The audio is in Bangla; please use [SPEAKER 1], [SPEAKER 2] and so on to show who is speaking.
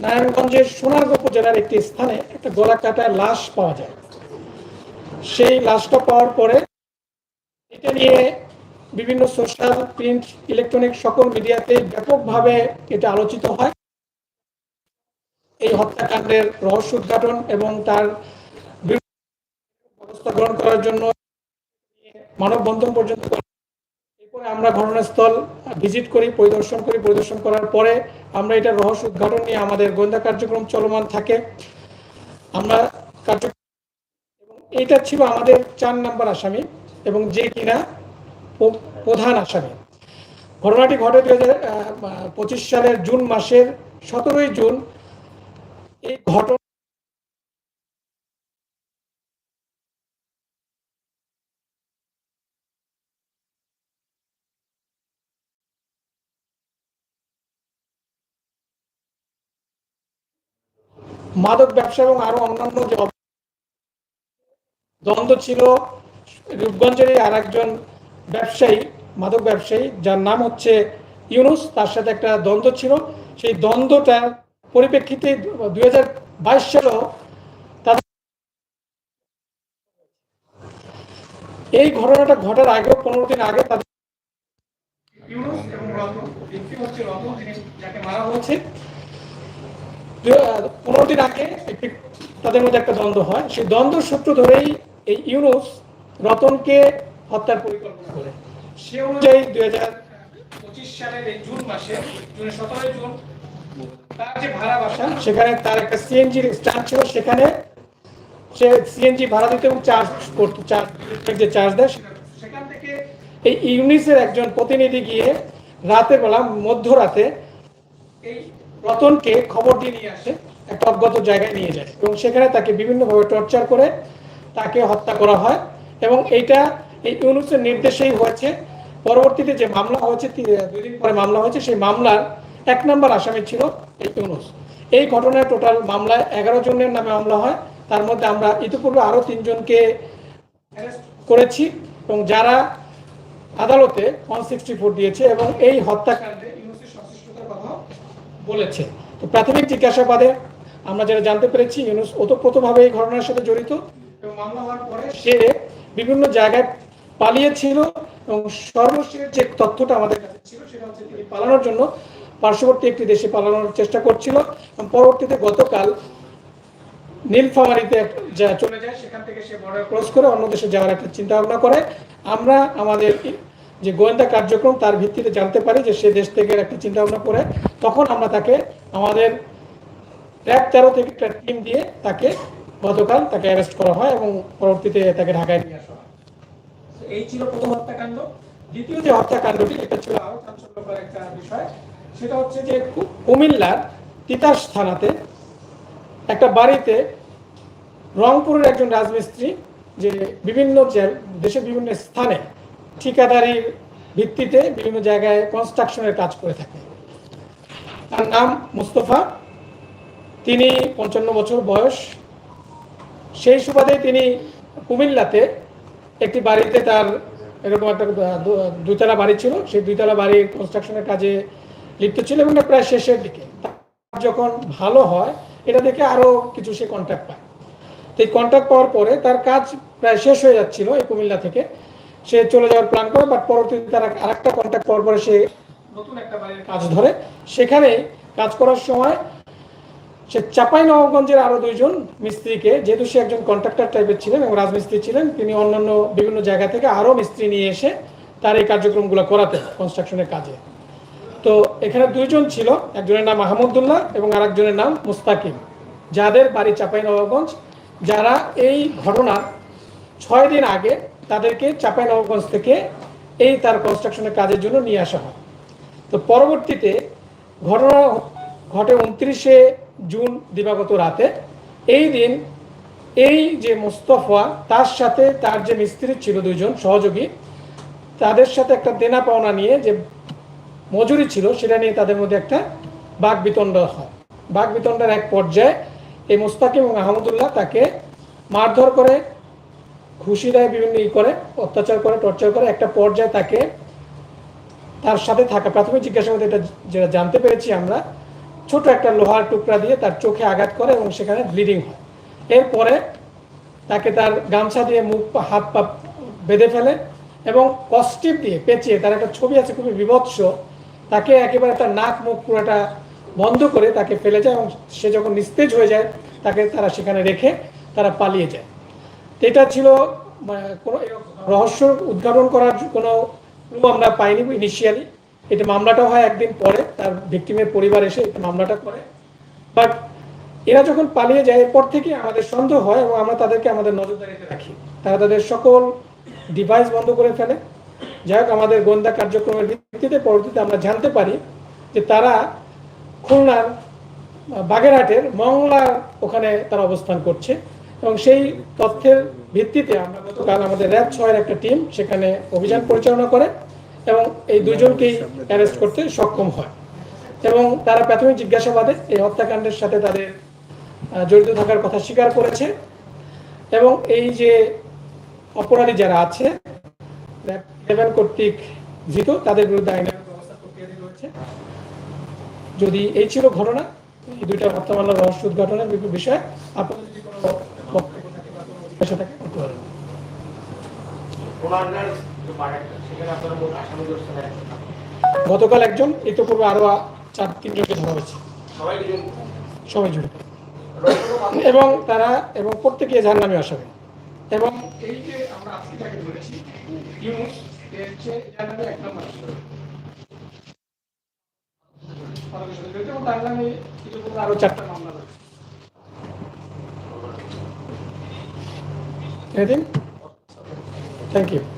[SPEAKER 1] নারায়ণগঞ্জের সোনারগাঁ উপজেলার একটি স্থানে একটা গলা কাটা লাশ পাওয়া যায়। সেই লাশটা পাওয়ার পরে এটা নিয়ে বিভিন্ন সোশ্যাল, প্রিন্ট, ইলেকট্রনিক সকল মিডিয়াতে ব্যাপকভাবে এটা আলোচিত হয়। এই হত্যাকাণ্ডের রহস্য উদ্ঘাটন এবং তার ব্যবস্থা গ্রহণ করার জন্য মানববন্ধন পর্যন্ত এরপরে আমরা ঘটনাস্থল ভিজিট করি, পরিদর্শন করি। পরিদর্শন করার পরে আমরা এটা রহস্য উদ্ঘাটন নিয়ে আমাদের গোয়েন্দা কার্যক্রম চলমান থাকে। আমরা কার্য এবং এটা ছিল আমাদের চার নাম্বার আসামি এবং যে কিনা প্রধান আসামি। ঘটনাটি ঘটে দু হাজার পঁচিশ সালের জুন মাসের সতেরোই জুন। এই ঘটনা মাদক ব্যবসা এবং আরও অন্যান্য যে দ্বন্দ্ব ছিল, রূপগঞ্জেরই আর একজন ব্যবসায়ী, মাদক ব্যবসায়ী, যার নাম হচ্ছে ইউনুস, তার সাথে একটা দ্বন্দ্ব ছিল। সেই দ্বন্দ্বটার পরিপ্রেক্ষিতে দুই হাজার বাইশ সালেও এই ঘটনাটা ঘটার আগেও, পনেরো দিন আগে তাদের ইউনুস এবং রতন হচ্ছে রতন যাকে মারা হয়েছে। দু- আগে একটি, তাদের মধ্যে একটা দ্বন্দ্ব হয়। সেই দ্বন্দ্ব সূত্র ধরেই এই ইউনুস রতনকে হত্যার পরিকল্পনা করে। সে অনুযায়ী দুই হাজার পঁচিশ সালের এই জুন মাসে, জুনের সতেরোই জুন, তার যে ভাড়া বাসা, সেখানে তার একটা সিএনজির স্ট্যান্ড ছিল। সেখানে সে সিএনজি ভাড়া দিতে এবং চার্জ করতো, চার্জ যে চার্জ দেয় সেখান থেকে এই ইউনিসের একজন প্রতিনিধি গিয়ে রাতের বেলা মধ্যরাতে এই রতনকে খবর দিয়ে নিয়ে আসে। একটা অজ্ঞাত জায়গায় নিয়ে যায় এবং সেখানে তাকে বিভিন্নভাবে টর্চার করে তাকে হত্যা করা হয় এবং এইটা এই ইউনুসের নির্দেশেই হয়েছে। পরবর্তীতে যে মামলা হয়েছে, তি- দুই দিন পরে মামলা হয়েছে, সেই মামলার এক নম্বর আসামি ছিল এই ইউনুস। এই ঘটনায় টোটাল মামলায় এগারো জনের নামে মামলা হয়। তার মধ্যে আমরা ইতিপূর্বে আরও তিনজনকে করেছি এবং যারা আদালতে ওয়ান সিক্সটি ফোর দিয়েছে এবং এই হত্যাকাণ্ডে ইউনুসের সংশ্লিষ্টতার কথা বলেছে। তো প্রাথমিক জিজ্ঞাসাবাদে আমরা যেটা জানতে পেরেছি, ইউনুস ওতপ্রোতভাবে এই ঘটনার সাথে জড়িত এবং মামলা হওয়ার পরে সে বিভিন্ন জায়গায় পালিয়েছিল এবং সর্বশেষ যে তথ্যটা আমাদের কাছে ছিল সেটা হচ্ছে তিনি পালানোর জন্য পার্শ্ববর্তী একটি দেশে পালানোর চেষ্টা করছিল এবং পরবর্তীতে গতকাল নীলফামারিতে চলে যায়, সেখান থেকে সে বর্ডার ক্রস করে অন্য দেশে যাওয়ার একটা চিন্তা ভাবনা করে। আমরা আমাদের যে গোয়েন্দা কার্যক্রম তার ভিত্তিতে জানতে পারি যে সে দেশ থেকে একটা চিন্তা ভাবনা করে। তখন আমরা তাকে আমাদের র্যাব তেরো থেকে একটা টিম দিয়ে তাকে গতকাল তাকে অ্যারেস্ট করা হয় এবং পরবর্তীতে তাকে ঢাকায় নিয়ে আসা হয়। এই ছিল প্রথম হত্যাকাণ্ড। দ্বিতীয় যে হত্যাকাণ্ডটি, এটা ছিল আরও চাঞ্চল্যকর একটা বিষয়। সেটা হচ্ছে যে কুমিল্লার তিতাস থানাতে একটা বাড়িতে রংপুরের একজন রাজমিস্ত্রি যে বিভিন্ন দেশের বিভিন্ন স্থানে ঠিকাদারির ভিত্তিতে বিভিন্ন জায়গায় কনস্ট্রাকশনের কাজ করে থাকে। তার নাম মুস্তফা তিনি পঞ্চান্ন বছর বয়স। সেই সুবাদে তিনি কুমিল্লাতে একটি বাড়িতে তার এরকম একটা দুইতলা বাড়ি ছিল। সেই দুইতলা বাড়ির কনস্ট্রাকশনের কাজে লিপ্ত ছিল এবং প্রায় শেষের দিকে যখন ভালো হয়, এটা দেখে আরও কিছু সে কন্ট্যাক্ট পায়। তো এই কন্ট্যাক্ট পাওয়ার পরে তার কাজ প্রায় শেষ হয়ে যাচ্ছিল এই কুমিল্লা থেকে। সে চলে যাওয়ার প্ল্যান করে বাট পরবর্তীতে তার আরেকটা কন্ট্যাক্ট পাওয়ার পরে সে নতুন একটা বাড়ির কাজ ধরে। সেখানে কাজ করার সময় সে চাপাই নবাবগঞ্জের আরও দুইজন মিস্ত্রিকে, যেহেতু সে একজন কন্ট্রাক্টর টাইপের ছিলেন এবং রাজমিস্ত্রি ছিলেন, তিনি অন্যান্য বিভিন্ন জায়গা থেকে আরও মিস্ত্রি নিয়ে এসে তার এই কার্যক্রমগুলো করাতেন কনস্ট্রাকশনের কাজে। তো এখানে দুইজন ছিল, একজনের নাম আহমদুল্লাহ এবং আরেকজনের নাম মুস্তাকিম, যাদের বাড়ি চাপাই নবাবগঞ্জ। যারা এই ঘটনার ছয় দিন আগে তাদেরকে চাপাই নবাবগঞ্জ থেকে এই তার কনস্ট্রাকশনের কাজের জন্য নিয়ে আসা হয়। তো পরবর্তীতে ঘটনা ঘটে উনত্রিশে জুন দিবাগত রাতে, এই দিন এই যে মোস্তফা, তার সাথে তার যে মিস্ত্রি ছিল দুইজন সহযোগী, তাদের সাথে একটা দেনা পাওনা নিয়ে যে মজুরি ছিল, সেটা নিয়ে তাদের মধ্যে একটা বাঘ বিতণ্ড হয়। বাঘ বিতণ্ডের এক পর্যায়ে এই মোস্তাকিম এবং আহমদুল্লাহ তাকে মারধর করে ঘুষি দেয় বিভিন্ন ই করে, অত্যাচার করে, টর্চার করে, একটা পর্যায়ে তাকে তার সাথে থাকা প্রাথমিক জিজ্ঞাসাবাদে এটা যেটা জানতে পেরেছি আমরা ছোট একটা লোহার টুকরা দিয়ে তার চোখে আঘাত করে এবং সেখানে ব্লিডিং হয়। এরপরে তাকে তার গামছা দিয়ে মুখ হাত পা বেঁধে ফেলে এবং কস্টিপ দিয়ে পেঁচিয়ে তার একটা ছবি আছে খুবই বিভৎস তাকে একেবারে তার নাক মুখ পুরোটা বন্ধ করে তাকে ফেলে যায় এবং সে যখন নিস্তেজ হয়ে যায় তাকে তারা সেখানে রেখে তারা পালিয়ে যায়। এটা ছিল মানে, কোনো রহস্য উদ্ঘাটন করার কোনো আমরা পাইনি ইনিশিয়ালি এটা মামলাটাও হয় একদিন পরে, তার ভিক্টিমের পরিবার এসে মামলাটা করে। বাট এরা যখন পালিয়ে যায়, এরপর থেকে আমাদের সন্দেহ হয় এবং আমরা তাদেরকে আমাদের নজরদারিতে রাখি। তারা তাদের সকল ডিভাইস বন্ধ করে ফেলে। যাই হোক, আমাদের গোয়েন্দা কার্যক্রমের ভিত্তিতে পরবর্তীতে আমরা জানতে পারি যে তারা খুলনার বাগেরহাটের মংলার ওখানে তারা অবস্থান করছে। এবং সেই তথ্যের ভিত্তিতে আমরা গতকাল আমাদের র্যাব ছয়ের একটা টিম সেখানে অভিযান পরিচালনা করে। এবং এই দুজনকেই অ্যারেস্ট করতে সক্ষম হয়। এবং তারা প্রাথমিক জিজ্ঞাসাবাদে এই হত্যাকাণ্ডের সাথে তাদের জড়িত থাকার কথা স্বীকার করেছে। এবং এই যে অপরাধী যারা আছে কর্তৃক ধৃত তাদের বিরুদ্ধে আইনের ব্যবস্থা রয়েছে যদি এই ছিল ঘটনা, এই দুইটা মামলার রহস্য উদ্ঘাটনের বিষয়ে। আপনাদের যদি কোনো বক্তব্য থাকে বা কোনো জিজ্ঞাসা থাকে, করতে পারেন। গতকাল একজন ইতিপূর্বে আরও চার তিনজনকে ধরা হয়েছে।
[SPEAKER 2] সবাই মামলা-
[SPEAKER 1] এবং তারা এবং প্রত্যেকে যার নামে আসামি এবং এই যে আমরা আজকে যাকে ধরেছি ইউনুস হচ্ছে যার নামে এক নম্বর আসামি। তাদের সাথে জড়িত এবং তার নামে ইতিপূর্বে আরও চারটা মামলা রয়েছে। Anything? Thank you.